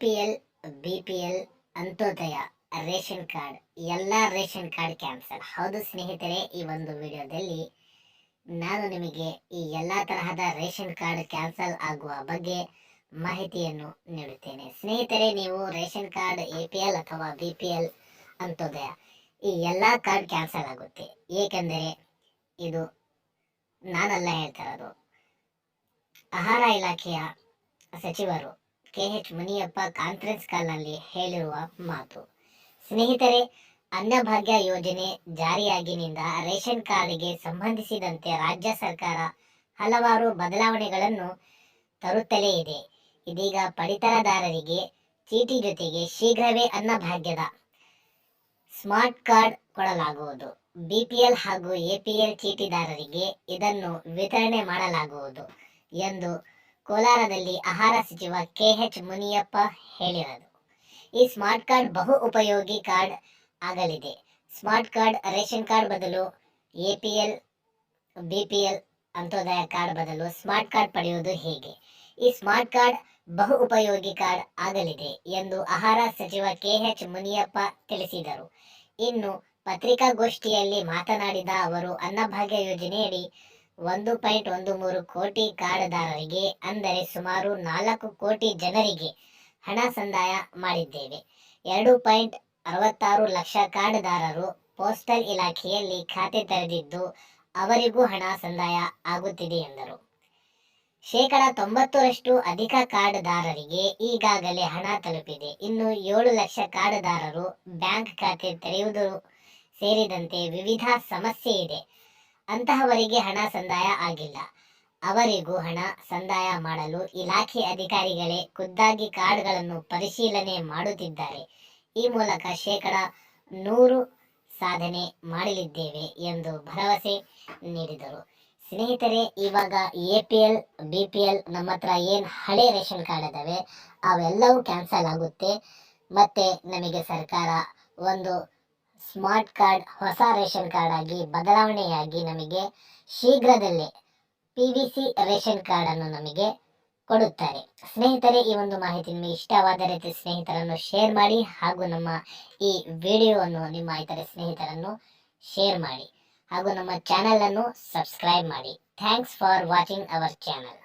P L, B P L, Antyodaya, ration card, ಎಲ್ಲ ration card cancel. ಹೌದು ಸ್ನೇಹಿತರೆ, ಈ ಒಂದು ವಿಡಿಯೋದಲ್ಲಿ ನಾನು ನಿಮಗೆ ಈ ಎಲ್ಲ ತರಹದ ರೇಷನ್ ಕಾರ್ಡ್ ಕ್ಯಾನ್ಸಲ್ ಆಗುವ ಬಗ್ಗೆ ಮಾಹಿತಿಯನ್ನು ನೀಡುತ್ತೇನೆ. ಸ್ನೇಹಿತರೆ, ನೀವು ration card, A P L ಅಥವಾ ಬಿ ಪಿ ಎಲ್, ಅಂತ್ಯೋದಯ, ಈ ಎಲ್ಲ ಕಾರ್ಡ್ ಕ್ಯಾನ್ಸಲ್ ಆಗುತ್ತೆ. ಏಕೆಂದರೆ ಇದು ನಾನಲ್ಲ ಹೇಳ್ತಾ ಇರೋದು. ಆಹಾರ ಇಲಾಖೆಯ ಸಚಿವರು ಕೆ ಎಚ್ ಮುನಿಯಪ್ಪ ಕಾನ್ಫರೆನ್ಸ್ ಕಾಲ್ನಲ್ಲಿ ಹೇಳಿರುವ ಮಾತು. ಸ್ನೇಹಿತರೆ, ಅನ್ನಭಾಗ್ಯ ಯೋಜನೆ ಜಾರಿಯಾಗಿನಿಂದ ರೇಷನ್ ಕಾರ್ಡ್ಗೆ ಸಂಬಂಧಿಸಿದಂತೆ ರಾಜ್ಯ ಸರ್ಕಾರ ಹಲವಾರು ಬದಲಾವಣೆಗಳನ್ನು ತರುತ್ತಲೇ ಇದೆ. ಇದೀಗ ಪಡಿತರದಾರರಿಗೆ ಚೀಟಿ ಜೊತೆಗೆ ಶೀಘ್ರವೇ ಅನ್ನಭಾಗ್ಯದ ಸ್ಮಾರ್ಟ್ ಕಾರ್ಡ್ ಕೊಡಲಾಗುವುದು. ಬಿಪಿಎಲ್ ಹಾಗೂ ಎಪಿಎಲ್ ಚೀಟಿದಾರರಿಗೆ ಇದನ್ನು ವಿತರಣೆ ಮಾಡಲಾಗುವುದು ಎಂದು ಕೋಲಾರದಲ್ಲಿ ಆಹಾರ ಸಚಿವ ಕೆಎಚ್ ಮುನಿಯಪ್ಪ ಹೇಳಿದರು ಈ ಸ್ಮಾರ್ಟ್ ಕಾರ್ಡ್ ಬಹು ಉಪಯೋಗಿ ಕಾರ್ಡ್ ಆಗಲಿದೆ. ಸ್ಮಾರ್ಟ್ ಕಾರ್ಡ್, ರೇಷನ್ ಕಾರ್ಡ್ ಬದಲು ಎಪಿಎಲ್ ಬಿಪಿಎಲ್ ಅಂತೋದಯ ಕಾರ್ಡ್ ಬದಲು ಸ್ಮಾರ್ಟ್ ಕಾರ್ಡ್ ಪಡೆಯುವುದು ಹೇಗೆ? ಈ ಸ್ಮಾರ್ಟ್ ಕಾರ್ಡ್ ಬಹು ಉಪಯೋಗಿ ಕಾರ್ಡ್ ಆಗಲಿದೆ ಎಂದು ಆಹಾರ ಸಚಿವ ಕೆಎಚ್ ಮುನಿಯಪ್ಪ ತಿಳಿಸಿದರು. ಇನ್ನು ಪತ್ರಿಕಾಗೋಷ್ಠಿಯಲ್ಲಿ ಮಾತನಾಡಿದ ಅವರು, ಅನ್ನಭಾಗ್ಯ ಯೋಜನೆಯಡಿ ಒಂದು ಪಾಯಿಂಟ್ ಒಂದು ಮೂರು ಕೋಟಿ ಕಾರ್ಡ್ದಾರರಿಗೆ ಅಂದರೆ ಸುಮಾರು ನಾಲ್ಕು ಕೋಟಿ ಜನರಿಗೆ ಹಣ ಸಂದಾಯ ಮಾಡಿದ್ದೇವೆ. ಎರಡು ಪಾಯಿಂಟ್ ಅರವತ್ತಾರು ಲಕ್ಷ ಕಾರ್ಡ್ದಾರರು ಪೋಸ್ಟಲ್ ಇಲಾಖೆಯಲ್ಲಿ ಖಾತೆ ತೆರೆದಿದ್ದು, ಅವರಿಗೂ ಹಣ ಸಂದಾಯ ಆಗುತ್ತಿದೆ ಎಂದರು. ಶೇಕಡ ತೊಂಬತ್ತರಷ್ಟು ಅಧಿಕ ಕಾರ್ಡ್ದಾರರಿಗೆ ಈಗಾಗಲೇ ಹಣ ತಲುಪಿದೆ. ಇನ್ನು ಏಳು ಲಕ್ಷ ಕಾರ್ಡ್ದಾರರು ಬ್ಯಾಂಕ್ ಖಾತೆ ತೆರೆಯುವುದು ಸೇರಿದಂತೆ ವಿವಿಧ ಸಮಸ್ಯೆ ಇದೆ. ಅಂತಹವರಿಗೆ ಹಣ ಸಂದಾಯ ಆಗಿಲ್ಲ. ಅವರಿಗೂ ಹಣ ಸಂದಾಯ ಮಾಡಲು ಇಲಾಖೆ ಅಧಿಕಾರಿಗಳೇ ಖುದ್ದಾಗಿ ಕಾರ್ಡ್ಗಳನ್ನು ಪರಿಶೀಲನೆ ಮಾಡುತ್ತಿದ್ದಾರೆ. ಈ ಮೂಲಕ ಶೇಕಡ ನೂರು ಸಾಧನೆ ಮಾಡಲಿದ್ದೇವೆ ಎಂದು ಭರವಸೆ ನೀಡಿದರು. ಸ್ನೇಹಿತರೆ, ಇವಾಗ A P L, B P L ನಮ್ಮ ಹತ್ರ ಏನು ಹಳೆ ರೇಷನ್ ಕಾರ್ಡ್ ಇದ್ದಾವೆ ಅವೆಲ್ಲವೂ ಕ್ಯಾನ್ಸಲ್ ಆಗುತ್ತೆ. ಮತ್ತೆ ನಮಗೆ ಸರ್ಕಾರ ಒಂದು ಸ್ಮಾರ್ಟ್ ಕಾರ್ಡ್, ಹೊಸ ರೇಷನ್ ಕಾರ್ಡ್ ಆಗಿ ಬದಲಾವಣೆಯಾಗಿ ನಮಗೆ ಶೀಘ್ರದಲ್ಲೇ P V C ration card ಅನ್ನು ನಮಗೆ ಕೊಡುತ್ತಾರೆ. ಸ್ನೇಹಿತರೆ, ಈ ಒಂದು ಮಾಹಿತಿ ನಿಮಗೆ ಇಷ್ಟವಾದ ರೀತಿ ಸ್ನೇಹಿತರನ್ನು ಶೇರ್ ಮಾಡಿ ಹಾಗೂ ನಮ್ಮ ಈ ವಿಡಿಯೋವನ್ನು ನಿಮ್ಮ ಇತರ ಸ್ನೇಹಿತರನ್ನು ಶೇರ್ ಮಾಡಿ ಹಾಗೂ ನಮ್ಮ ಚಾನೆಲ್ ಅನ್ನು ಸಬ್ಸ್ಕ್ರೈಬ್ ಮಾಡಿ. Thanks for watching our channel